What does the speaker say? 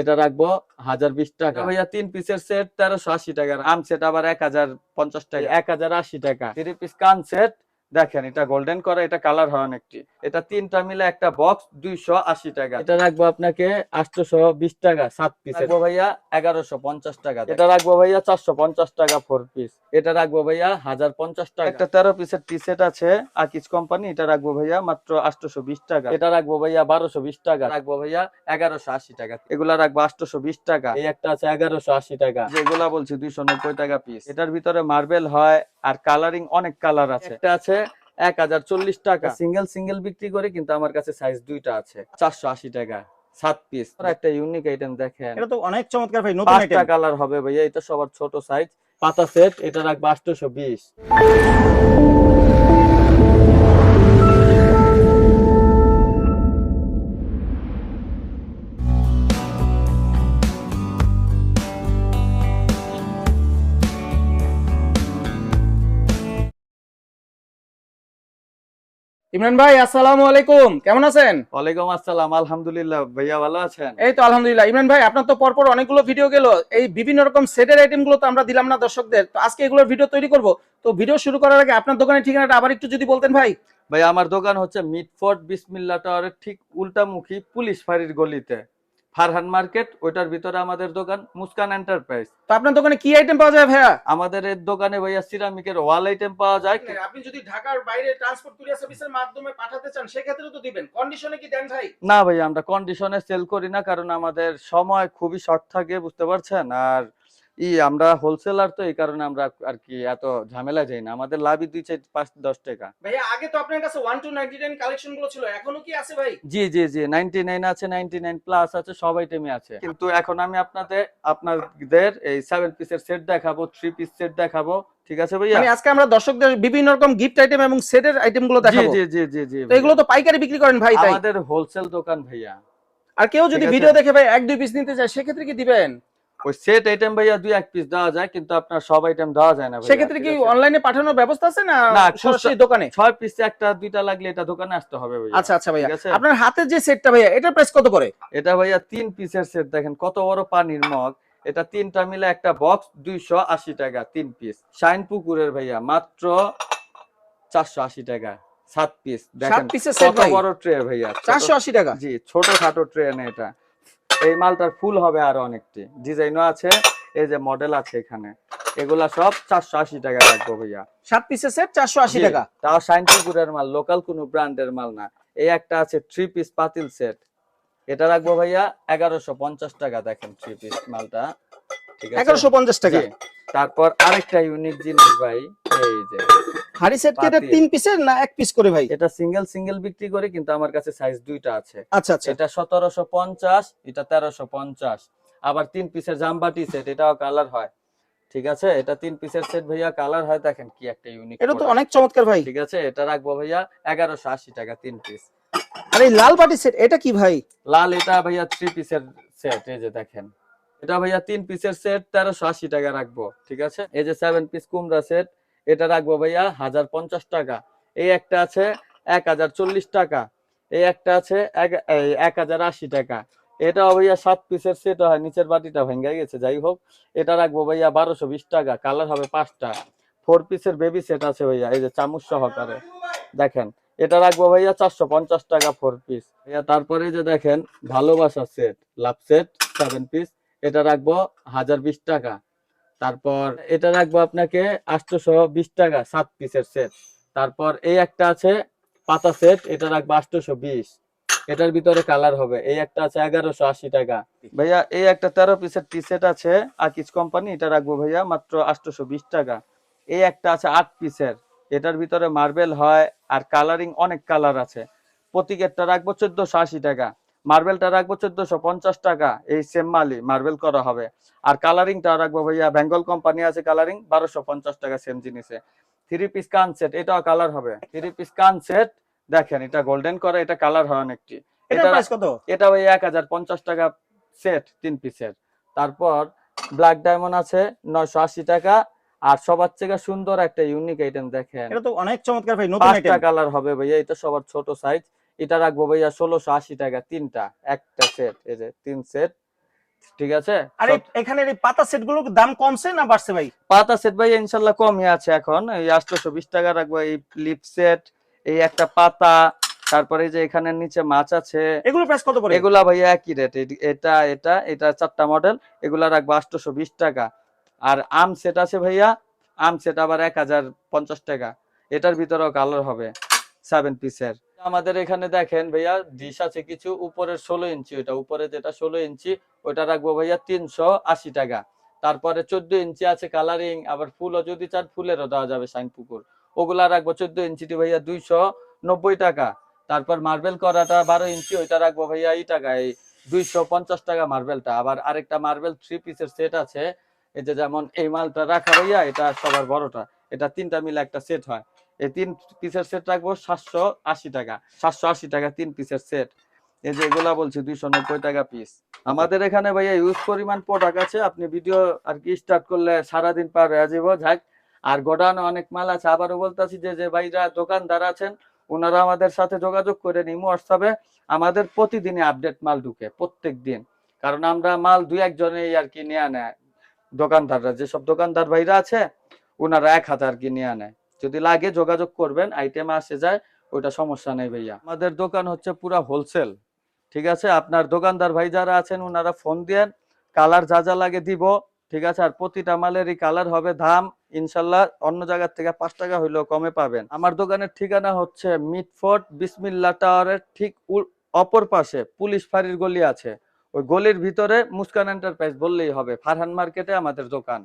এটা রাখব হাজার বিশ টাকা। ভাইয়া তিন পিসের সেট তেরোশো আশি টাকা আম সেট আবার এক হাজার পঞ্চাশ টাকা। এক হাজার আশি টাকা। থ্রি পিস কান সেট দেখেন এটা গোল্ডেন করা এটা কালার হয় অনেকটি। এটা তিনটা মিলে একটা বক্স দুইশো আশি টাকা। এটা রাখব আপনাকে আটশোশো বিশ টাকা সাত পিস রাখব ভাইয়া এগারোশো পঞ্চাশ টাকা। এটা রাখব ভাইয়া চারশো পঞ্চাশ টাকা ফোর পিস এটা রাখব ভাইয়া হাজার পঞ্চাশ টাকা। একটা তেরো পিসের টি সেট আছে আকিজ কোম্পানি এটা রাখব ভাইয়া মাত্র আটশোশো বিশ টাকা। এটা রাখব ভাইয়া বারোশো বিশ টাকা। রাখব ভাইয়া এগারোশো আশি টাকা। এগুলা রাখব আটশোশো বিশ টাকা। এই একটা আছে এগারোশো আশি টাকা। যেগুলা বলছি দুইশো নব্বই টাকা পিস এটার ভিতরে মার্বেল হয় আর কালারিং অনেক কালার আছে। এটা আছে 1040 টাকা। সিঙ্গেল সিঙ্গেল বিক্রি করে কিন্তু আমার কাছে সাইজ দুইটা আছে। 480 টাকা সাত পিস একটা ইউনিক আইটেম দেখেন। এটা তো অনেক চমৎকার ভাই নতুন আইটেম পাঁচটা কালার হবে ভাইয়া এটা সবার ছোট সাইজ পাতা সেট এটা রাখব 820 ইমরান ভাই আসসালামু আলাইকুম। কেমন আছেন? ওয়ালাইকুম আসসালাম আলহামদুলিল্লাহ। ভাইয়া ভালো আছেন? এই তো আলহামদুলিল্লাহ। ইমরান ভাই আপনার তো পরপর অনেকগুলো ভিডিও গেল। এই বিভিন্ন রকম সেটের আইটেমগুলো তো আমরা দিলাম না দর্শকদের। তো আজকে এগুলোর ভিডিও তৈরি করব। তো ভিডিও শুরু করার আগে আপনার দোকানের ঠিকানাটা আবার একটু যদি বলতেন ভাই। ভাই আমার দোকান হচ্ছে মিটফোর্ট বিসমিল্লা টাওয়ারের ঠিক উল্টামুখী পুলিশ ফাঁড়ির গলিতে। ফারহান মার্কেট ওইটার ভিতরে আমাদের দোকান মুসকান এন্টারপ্রাইজ। তো আপনার দোকানে কি আইটেম পাওয়া যায় ভাইয়া? আমাদের এর দোকানে ভাইয়া সিরামিকের ওয়াল আইটেম পাওয়া যায়। আপনি যদি ঢাকার বাইরে ট্রান্সপোর্ট কুরিয়ার সার্ভিসের মাধ্যমে পাঠাতে চান সেক্ষেত্রে তো দিবেন। কন্ডিশনে কি দেন ভাই? না ভাই আমরা কন্ডিশনে সেল করি না কারণ আমাদের সময় খুবই শর্ট থাকে বুঝতে পারছেন? আর ই আমরা হোলসেলার তো এই কারণে আমরা আর কি এত ঝামেলা যাই না। আমাদের লাভই দুই চার পাঁচ দশ টাকা। ভাইয়া আগে তো আপনার কাছে ওয়ান টু নাইনটি নাইন কালেকশনগুলো ছিল এখনও কি আছে ভাই? জি জি জি নাইনটি নাইন আছে নাইনটি নাইন প্লাস আছে সব আইটেমই আছে। কিন্তু এখন আমি আপনাদের আপনাদের এই সেভেন পিসের সেট দেখাবো থ্রি পিস সেট দেখাবো ঠিক আছে ভাইয়া? মানে আজকে আমরা দর্শকদের বিভিন্ন রকম গিফট আইটেম এবং সেটের আইটেমগুলো দেখাবো। জি জি জি জি তো এগুলো তো পাইকারি বিক্রি করেন ভাই তাই? আমাদের হোলসেল দোকান ভাইয়া। আর কেউ যদি ভিডিও দেখে ভাই এক দুই পিস নিতে চায় সেক্ষেত্রে কি দিবেন? ওই সেট আইটেম ভাইয়া দুই এক পিস দেওয়া যায় কিন্তু আপনার সব আইটেম দেওয়া যায় না সেক্ষেত্রে কি অনলাইনে পাঠানোর ব্যবস্থা আছে না সরাসরি দোকানে? ছয় পিস একটা দুইটা লাগলে এটা দোকানে আসতে হবে ভাইয়া। আচ্ছা আচ্ছা ভাইয়া। আপনার হাতের যে সেটটা ভাইয়া এটার প্রাইস কত করে? এটা ভাইয়া তিন পিসের সেট দেখেন কত বড় পানির মগ। এটা তিনটা মিলে একটা বক্স দুইশো আশি টাকা তিন পিস শাইন পুকুরের ভাইয়া মাত্র চারশো আশি টাকা সাত পিস দেখেন কত বড় ট্রে ভাইয়া চারশো আশি টাকা? জি ছোট খাটো ট্রে না এটা। এই মালটার ফুল হবে আরও অনেকটি। ডিজাইনও আছে এই যে মডেল আছে এখানে। এগুলা সব চারশো আশি টাকা রাখব ভাইয়া। সাত পিসের সেট চারশো আশি টাকা? তাও শাইন মাল লোকাল কোনো ব্র্যান্ডের মাল না। এই একটা আছে থ্রি পিস পাতিল সেট এটা রাখব ভাইয়া এগারোশো পঞ্চাশ টাকা দেখেন থ্রি পিস মালটা। ঠিক আছে? এগারোশো পঞ্চাশ টাকা? তারপর আরেকটা ইউনিক জিনিস ভাই এই যে হাড়ি সেট কি এটা তিন পিসের না এক পিস করে ভাই? এটা সিঙ্গেল সিঙ্গেল বিক্রি করে কিন্তু আমার কাছে সাইজ দুইটা আছে। আচ্ছা আচ্ছা। এটা সতেরোশো পঞ্চাশ এটা তেরোশো পঞ্চাশ। আবার তিন পিসের জামবাটি সেট এটাও কালার হয়। ঠিক আছে? এটা তিন পিসের সেট ভাইয়া কালার হয় দেখেন কি একটা ইউনিক এটা তো অনেক চমৎকার ভাই। ঠিক আছে? এটা রাখব ভাইয়া এগারোশো আশি টাকা তিন পিস আর এই লাল বাটি সেট এটা কি ভাই? লাল এটা ভাইয়া থ্রি পিসের সেট এই যে দেখেন। এটা ভাইয়া তিন পিসের সেট তেরোশো আশি টাকা রাখব। ঠিক আছে? এই যে সেভেন পিস কুমড়া সেট এটা রাখব ভাইয়া হাজার পঞ্চাশ টাকা। এই একটা আছে এক হাজার চল্লিশ টাকা। এই একটা আছে এক- হাজার আশি টাকা। এটা ভাইয়া সাত পিসের সেট হয়, নিচের বাটিটা ভেঙে গেছে, যাই হোক। এটা রাখব ভাইয়া বারোশো বিশ টাকা, কালার হবে পাঁচটা। ফোর পিসের বেবি সেট আছে ভাইয়া, এই যে চামচ সহকারে। দেখেন, এটা রাখব ভাইয়া চারশো পঞ্চাশ টাকা ফোর পিস ভাইয়া, তারপরে যে দেখেন, ভালোবাসা set love set seven piece এটা রাখব হাজার বিশ টাকা। তারপর এটা রাখব আপনাকে আটশোশো বিশ টাকা, সাত পিসের সেট তারপর এই একটা আছে পাতা সেট এটা রাখব আটশোশো বিশ। এটার ভিতরে কালার হবে। এই একটা আছে এগারোশো আশি টাকা। ভাইয়া, এই একটা তেরো পিসের টি সেট আছে আকিজ কোম্পানি এটা রাখব ভাইয়া মাত্র আটশোশো বিশ টাকা। এই একটা আছে আট পিসের এটার ভিতরে মার্বেল হয় আর কালারিং অনেক কালার আছে। প্রতীকেরটা রাখব চোদ্দশো আশি টাকা। মার্বেলটা রাখব চোদ্দশো পঞ্চাশ টাকা এই সেম মালই মার্বেল করা হবে। আর কালারিংটা রাখব ভাইয়া বেঙ্গল কোম্পানি আছে কালারিং বারোশো পঞ্চাশ টাকা সেম জিনিসে। থ্রি পিস কান সেট এটাও কালার হবে। থ্রি পিস কান সেট দেখেন এটা গোল্ডেন করা এটা কালার হয় অনেকটি। এটা এটা ভাই এক হাজার পঞ্চাশ টাকা সেট তিন পিসের তারপর ব্ল্যাক ডায়মন্ড আছে নয়শো আশি টাকা। আর সবার থেকে সুন্দর একটা ইউনিক আইটেম দেখেন। এটা তো অনেক চমৎকার ভাই নতুন আইটেম কালার হবে ভাইয়া এটা সবার ছোট সাইজ এটা রাখব ভাইয়া ষোলোশো আশি টাকা তিনটা একটা সেট এই যে তিন সেট ঠিক আছে? আর এখানে এই পাতা সেটগুলোর দাম কমছে না বাড়ছে ভাই? পাতা সেট ভাই ইনশাল্লাহ কমই আছে এখন এই আটশোশো বিশ টাকা রাখব এই লিপ সেট এই একটা পাতা তারপরে এই যে এখানে নিচে মাছ আছে। এগুলো প্রাইস কত পড়ে এগুলা ভাইয়া একই রেট এটা এটা এটা চারটা মডেল এগুলা রাখব আটশোশো বিশ টাকা। আর আম সেট আছে ভাইয়া আম সেট আবার এক হাজার পঞ্চাশ টাকা এটার ভিতরেও কালার হবে। সেভেন পিসের আমাদের এখানে দেখেন ভাইয়া ডিশ আছে কিছু, উপরের ষোলো ইঞ্চি, ওইটা উপরে যেটা ষোলো ইঞ্চি, ওইটা রাখব ভাইয়া তিনশো আশি টাকা। তারপরে চোদ্দ ইঞ্চি আছে কালারিং আবার ফুলও যদি চান ফুলেরও দেওয়া যাবে পুকুর। ওগুলা রাখব চোদ্দ ইঞ্চিটি ভাইয়া দুইশো নব্বই টাকা। তারপর মার্বেল করাটা বারো ইঞ্চি, ওইটা রাখব ভাইয়া এই টাকা, এই দুইশো পঞ্চাশ টাকা মার্বেলটা আবার আরেকটা মার্বেল থ্রি পিসের সেট আছে, এই যে যেমন এই মালটা রাখা ভাইয়া, এটা সবার বড়টা। এটা তিনটা মিলে একটা সেট হয়। এই তিন পিসের সেট রাখব সাতশো আশি টাকা। সাতশো আশি টাকা তিন পিসের সেট এই যে এগুলা বলছি দুইশো নব্বই টাকা পিস আমাদের এখানে ভাইয়া ইউজ পরিমাণ প্রোডাক্ট আছে। আপনি ভিডিও আর কি স্টার্ট করলে সারাদিন পার হয়ে যাব যাক আর গোডাউনে অনেক মাল আছে। আবারও বলতেছি যে যে ভাইরা দোকানদার আছেন ওনারা আমাদের সাথে যোগাযোগ করে নিমো হোয়াটসঅ্যাপে আমাদের প্রতিদিনই আপডেট মাল ঢুকে প্রত্যেক দিন কারণ আমরা মাল দুই একজনেই আর কি নিয়ে নেয় দোকানদাররা যেসব দোকানদার ভাইরা আছে ওনারা এক হাতে আর কি নিয়ে নেয় যদি লাগে যোগাযোগ করবেন আইটেম আসে যায়, ওইটা সমস্যা নেই ভাইয়া। আমাদের দোকান হচ্ছে পুরা হোলসেল ঠিক আছে? আপনার দোকানদার ভাই যারা আছেন ওনারা ফোন দিয়েন কালার যা যা লাগে দিব, ঠিক আছে? আর প্রতিটা মালেরই কালার হবে, দাম ইনশাল্লাহ অন্য জায়গার থেকে পাঁচ টাকা হইলেও কমে পাবেন। আমার দোকানের ঠিকানা হচ্ছে মিটফোর্ট বিসমিল্লা টাওয়ারের ঠিক অপর পাশে, পুলিশ ফাঁড়ির গলি আছে। ওই গলির ভিতরে মুস্কান এন্টারপ্রাইজ বললেই হবে, ফারহান মার্কেটে আমাদের দোকান।